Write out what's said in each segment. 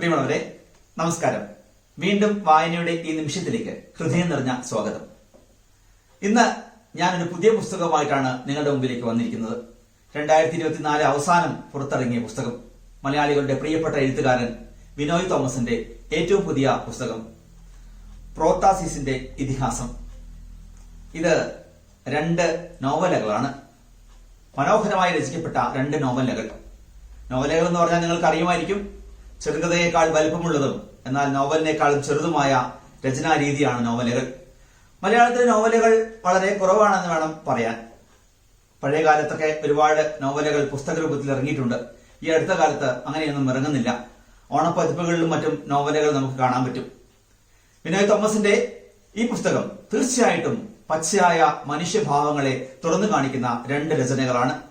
പ്രിയമുള്ളവരെ നമസ്കാരം. വീണ്ടും വായനയുടെ ഈ നിമിഷത്തിലേക്ക് ഹൃദയം നിറഞ്ഞ സ്വാഗതം. ഇന്ന് ഞാനൊരു പുതിയ പുസ്തകമായിട്ടാണ് നിങ്ങളുടെ മുമ്പിലേക്ക് വന്നിരിക്കുന്നത്. രണ്ടായിരത്തി ഇരുപത്തിനാല് അവസാനം പുറത്തിറങ്ങിയ പുസ്തകം മലയാളികളുടെ പ്രിയപ്പെട്ട എഴുത്തുകാരൻ വിനോയ് തോമസിന്റെ ഏറ്റവും പുതിയ പുസ്തകം പ്രോത്താസിസിന്റെ ഇതിഹാസം. ഇത് രണ്ട് നോവലുകളാണ്. മനോഹരമായി രചിക്കപ്പെട്ട രണ്ട് നോവലുകൾ. നോവലുകൾ എന്ന് പറഞ്ഞാൽ നിങ്ങൾക്ക് അറിയുമായിരിക്കും ചെറുകഥയേക്കാൾ വലിപ്പമുള്ളതും എന്നാൽ നോവലിനേക്കാളും ചെറുതുമായ രചനാരീതിയാണ് നോവലുകൾ. മലയാളത്തിലെ നോവലുകൾ വളരെ കുറവാണെന്ന് വേണം പറയാൻ. പഴയ കാലത്തൊക്കെ ഒരുപാട് നോവലുകൾ പുസ്തക രൂപത്തിൽ ഇറങ്ങിയിട്ടുണ്ട്. ഈ അടുത്ത കാലത്ത് അങ്ങനെയൊന്നും ഇറങ്ങുന്നില്ല. ഓണപ്പതിപ്പുകളിലും മറ്റും നോവലുകൾ നമുക്ക് കാണാൻ പറ്റും. വിനോയ് തോമസിന്റെ ഈ പുസ്തകം തീർച്ചയായിട്ടും പച്ചയായ മനുഷ്യഭാവങ്ങളെ തുറന്നു കാണിക്കുന്ന രണ്ട് രചനകളാണ്.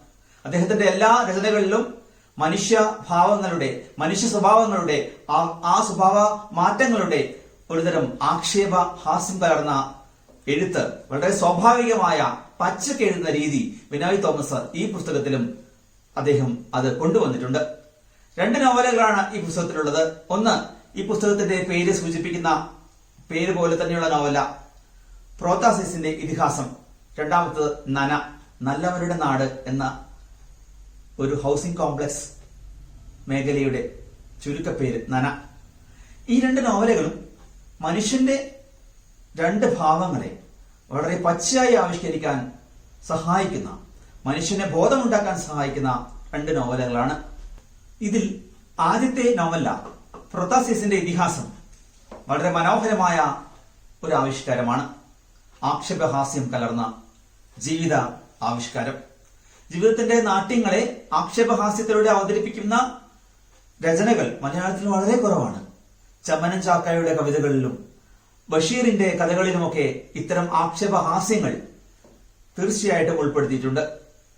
അദ്ദേഹത്തിന്റെ എല്ലാ രചനകളിലും മനുഷ്യ ഭാവങ്ങളുടെ മനുഷ്യ സ്വഭാവങ്ങളുടെ ആ- സ്വഭാവ മാറ്റങ്ങളുടെ ഒരുതരം ആക്ഷേപ ഹാസ്യം കലർന്ന എഴുത്ത് വളരെ സ്വാഭാവികമായ പച്ചക്ക് എഴുതുന്ന രീതി വിനോയ് തോമസ് ഈ പുസ്തകത്തിലും അദ്ദേഹം അത് കൊണ്ടുവന്നിട്ടുണ്ട്. രണ്ട് നോവലുകളാണ് ഈ പുസ്തകത്തിലുള്ളത്. ഒന്ന് ഈ പുസ്തകത്തിന്റെ പേര് സൂചിപ്പിക്കുന്ന പേര് പോലെ തന്നെയുള്ള നോവല പ്രോത്താസിസിന്റെ ഇതിഹാസം. രണ്ടാമത്തത് നന നല്ലവരുടെ നാട് എന്ന ഒരു ഹൗസിംഗ് കോംപ്ലക്സ് മേഖലയുടെ ചുരുക്കപ്പേര് നന. ഈ രണ്ട് നോവലുകളും മനുഷ്യന്റെ രണ്ട് ഭാവങ്ങളെ വളരെ പച്ചയായി ആവിഷ്കരിക്കാൻ സഹായിക്കുന്ന മനുഷ്യനെ ബോധമുണ്ടാക്കാൻ സഹായിക്കുന്ന രണ്ട് നോവലുകളാണ്. ഇതിൽ ആദ്യത്തെ നോവല പ്രൊത്താസിസിന്റെ ഇതിഹാസം വളരെ മനോഹരമായ ഒരു ആവിഷ്കാരമാണ്. ആക്ഷേപഹാസ്യം കലർന്ന ജീവിത ആവിഷ്കാരം. ജീവിതത്തിന്റെ നാട്യങ്ങളെ ആക്ഷേപഹാസ്യത്തിലൂടെ അവതരിപ്പിക്കുന്ന രചനകൾ മലയാളത്തിൽ വളരെ കുറവാണ്. ചമ്മനം ചാക്കായുടെ കവിതകളിലും ബഷീറിന്റെ കഥകളിലുമൊക്കെ ഇത്തരം ആക്ഷേപഹാസ്യങ്ങൾ തീർച്ചയായിട്ടും ഉൾപ്പെടുത്തിയിട്ടുണ്ട്.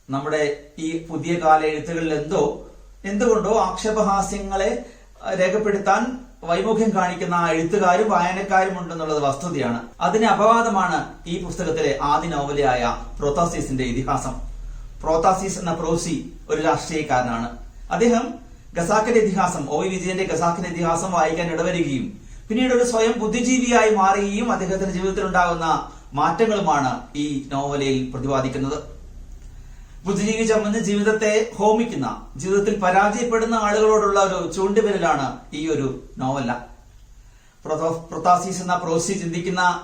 നമ്മുടെ ഈ പുതിയ കാല എഴുത്തുകളിൽ എന്തോ എന്തുകൊണ്ടോ ആക്ഷേപഹാസ്യങ്ങളെ രേഖപ്പെടുത്താൻ വൈമുഖ്യം കാണിക്കുന്ന എഴുത്തുകാരും വായനക്കാരും ഉണ്ടെന്നുള്ളത് വസ്തുതയാണ്. അതിന് അപവാദമാണ് ഈ പുസ്തകത്തിലെ ആദ്യ നോവലായ പ്രോത്താസിസിന്റെ ഇതിഹാസം. പ്രോത്താസിസ് എന്ന പ്രോസി ഒരു രാഷ്ട്രീയക്കാരനാണ്. അദ്ദേഹം ഖസാക്കിന്റെ ഇതിഹാസം ഒ വിജയന്റെ ഗസാക്കിന്റെ ഇതിഹാസം വായിക്കാൻ ഇടവരികയും പിന്നീട് ഒരു സ്വയം ബുദ്ധിജീവിയായി മാറുകയും അദ്ദേഹത്തിന്റെ ജീവിതത്തിൽ ഉണ്ടാകുന്ന മാറ്റങ്ങളുമാണ് ഈ നോവലയിൽ പ്രതിപാദിക്കുന്നത്. ബുദ്ധിജീവി ചമ്മന്ന് ജീവിതത്തെ ഹോമിക്കുന്ന ജീവിതത്തിൽ പരാജയപ്പെടുന്ന ആളുകളോടുള്ള ഒരു ചൂണ്ടുവിരലാണ് ഈ ഒരു നോവല പ്രൊത- പ്രൊത്താസീസ് എന്ന പ്രോസി ചിന്തിക്കുന്ന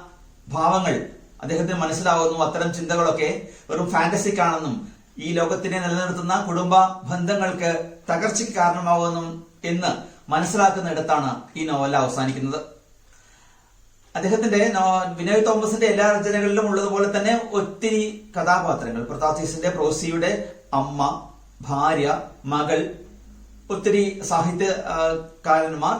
ഭാവങ്ങൾ അദ്ദേഹത്തിന് മനസ്സിലാവുന്നു അത്തരം ചിന്തകളൊക്കെ വെറും ഫാന്റസിക് ആണെന്നും ഈ ലോകത്തിനെ നിലനിർത്തുന്ന കുടുംബ ബന്ധങ്ങൾക്ക് തകർച്ചയ്ക്ക് കാരണമാവുന്നു എന്ന് മനസ്സിലാക്കുന്നിടത്താണ് ഈ നോവൽ അവസാനിക്കുന്നത്. അദ്ദേഹത്തിന്റെ വിനയ് തോമസിന്റെ എല്ലാ രചനകളിലും ഉള്ളതുപോലെ തന്നെ ഒത്തിരി കഥാപാത്രങ്ങൾ. പ്രതാസീസിന്റെ പ്രോസിയുടെ അമ്മ ഭാര്യ മകൾ ഒത്തിരി സാഹിത്യകാരന്മാർ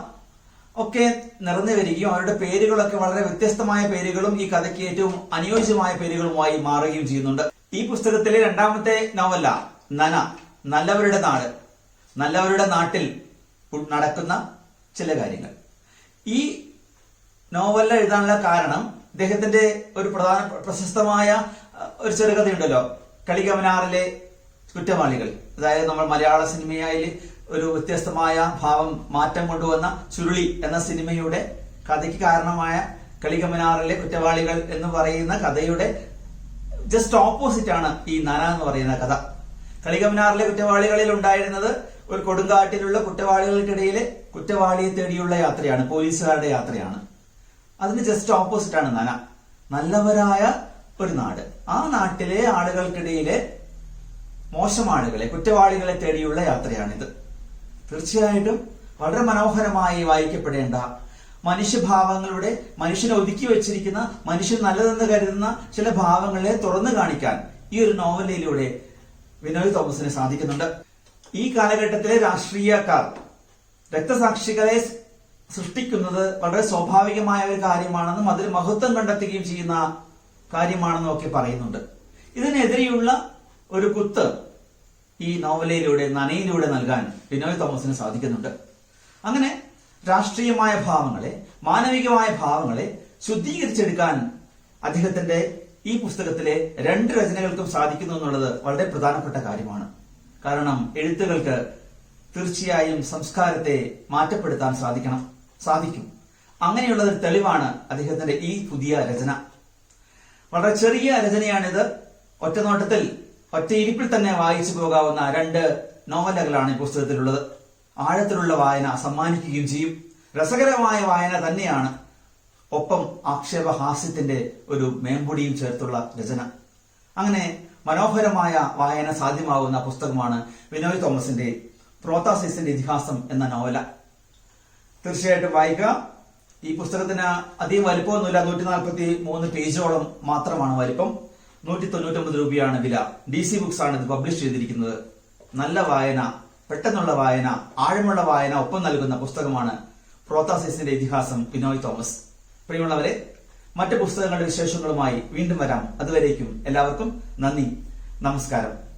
ഒക്കെ നിറഞ്ഞു വരികയും അവരുടെ പേരുകളൊക്കെ വളരെ വ്യത്യസ്തമായ പേരുകളും ഈ കഥയ്ക്ക് ഏറ്റവും അനുയോജ്യമായ പേരുകളുമായി മാറുകയും ചെയ്യുന്നുണ്ട്. ഈ പുസ്തകത്തിലെ രണ്ടാമത്തെ നോവല്ല നന നല്ലവരുടെ നാട് നല്ലവരുടെ നാട്ടിൽ നടക്കുന്ന ചില കാര്യങ്ങൾ. ഈ നോവൽ എഴുതാനുള്ള കാരണം അദ്ദേഹത്തിന്റെ ഒരു പ്രധാന പ്രശസ്തമായ ഒരു ചെറുകഥയുണ്ടല്ലോ. കളികമനാറിലെ കുറ്റവാളികൾ. അതായത് നമ്മൾ മലയാള സിനിമയിൽ ഒരു വ്യത്യസ്തമായ ഭാവം മാറ്റം കൊണ്ടുവന്ന ചുരുളി എന്ന സിനിമയുടെ കഥയ്ക്ക് കാരണമായ കളികമനാറിലെ കുറ്റവാളികൾ എന്ന് പറയുന്ന കഥയുടെ ജസ്റ്റ് ഓപ്പോസിറ്റ് ആണ് ഈ നന എന്ന് പറയുന്ന കഥ. കളികമനാറിലെ കുറ്റവാളികളിൽ ഉണ്ടായിരുന്നത് ഒരു കൊടുങ്കാട്ടിലുള്ള കുറ്റവാളികൾക്കിടയിലെ കുറ്റവാളിയെ തേടിയുള്ള യാത്രയാണ് പോലീസുകാരുടെ യാത്രയാണ്. അതിന് ജസ്റ്റ് ഓപ്പോസിറ്റ് ആണ് നന. നല്ലവരായ ഒരു നാട്. ആ നാട്ടിലെ ആളുകൾക്കിടയിലെ മോശം ആളുകളെ കുറ്റവാളികളെ തേടിയുള്ള യാത്രയാണിത്. തീർച്ചയായിട്ടും വളരെ മനോഹരമായി വായിക്കപ്പെടേണ്ട മനുഷ്യഭാവങ്ങളുടെ മനുഷ്യനെ ഒതുക്കി വെച്ചിരിക്കുന്ന മനുഷ്യൻ നല്ലതെന്ന് കരുതുന്ന ചില ഭാവങ്ങളെ തുറന്നു കാണിക്കാൻ ഈ ഒരു നോവലിലൂടെ വിനോദ് തോമസിന് സാധിക്കുന്നുണ്ട്. ഈ കാലഘട്ടത്തിലെ രാഷ്ട്രീയക്കാർ രക്തസാക്ഷികളെ സൃഷ്ടിക്കുന്നത് വളരെ സ്വാഭാവികമായ ഒരു കാര്യമാണെന്നും അതിൽ മഹത്വം കണ്ടെത്തുകയും ചെയ്യുന്ന കാര്യമാണെന്നും ഒക്കെ പറയുന്നുണ്ട്. ഇതിനെതിരെയുള്ള ഒരു കുത്ത് ഈ നോവലയിലൂടെ നനയിലൂടെ നൽകാൻ വിനോയ് തോമസിന് സാധിക്കുന്നുണ്ട്. അങ്ങനെ രാഷ്ട്രീയമായ ഭാവങ്ങളെ മാനവികമായ ഭാവങ്ങളെ ശുദ്ധീകരിച്ചെടുക്കാൻ അദ്ദേഹത്തിന്റെ ഈ പുസ്തകത്തിലെ രണ്ട് രചനകൾക്കും സാധിക്കുന്നു എന്നുള്ളത് വളരെ പ്രധാനപ്പെട്ട കാര്യമാണ്. കാരണം എഴുത്തുകൾക്ക് തീർച്ചയായും സംസ്കാരത്തെ മാറ്റപ്പെടുത്താൻ സാധിക്കണം സാധിക്കും. അങ്ങനെയുള്ള ഒരു തെളിവാണ് അദ്ദേഹത്തിന്റെ ഈ പുതിയ രചന. വളരെ ചെറിയ രചനയാണിത്. ഒറ്റനോട്ടത്തിൽ ഒറ്റ ഇരിപ്പിൽ തന്നെ വായിച്ചു പോകാവുന്ന രണ്ട് നോവലുകളാണ് ഈ പുസ്തകത്തിലുള്ളത്. ആഴത്തിലുള്ള വായന സമ്മാനിക്കുകയും ചെയ്യും. രസകരമായ വായന തന്നെയാണ് ഒപ്പം ആക്ഷേപഹാസ്യത്തിന്റെ ഒരു മേമ്പൊടിയും ചേർത്തുള്ള രചന. അങ്ങനെ മനോഹരമായ വായന സാധ്യമാകുന്ന പുസ്തകമാണ് വിനോയ് തോമസിന്റെ പ്രോത്താസിസിന്റെ ഇതിഹാസം എന്ന നോവല. തീർച്ചയായിട്ടും വായിക്കുക. ഈ പുസ്തകത്തിന് അധികം വലിപ്പമൊന്നുമില്ല. നൂറ്റി നാൽപ്പത്തി മൂന്ന് പേജോളം മാത്രമാണ് വലിപ്പം. നൂറ്റി തൊണ്ണൂറ്റൊമ്പത് രൂപയാണ് വില. ഡി സി ബുക്സ് ആണ് ഇത് പബ്ലിഷ് ചെയ്തിരിക്കുന്നത്. നല്ല വായന പെട്ടെന്നുള്ള വായന ആഴമുള്ള വായന ഒപ്പം നൽകുന്ന പുസ്തകമാണ് പ്രോത്താസിസിന്റെ ഇതിഹാസം ബിനോയ് തോമസ്. പ്രിയമുള്ളവരെ മറ്റ് പുസ്തകങ്ങളുടെ വിശേഷങ്ങളുമായി വീണ്ടും വരാം. അതുവരേക്കും എല്ലാവർക്കും നന്ദി. നമസ്കാരം.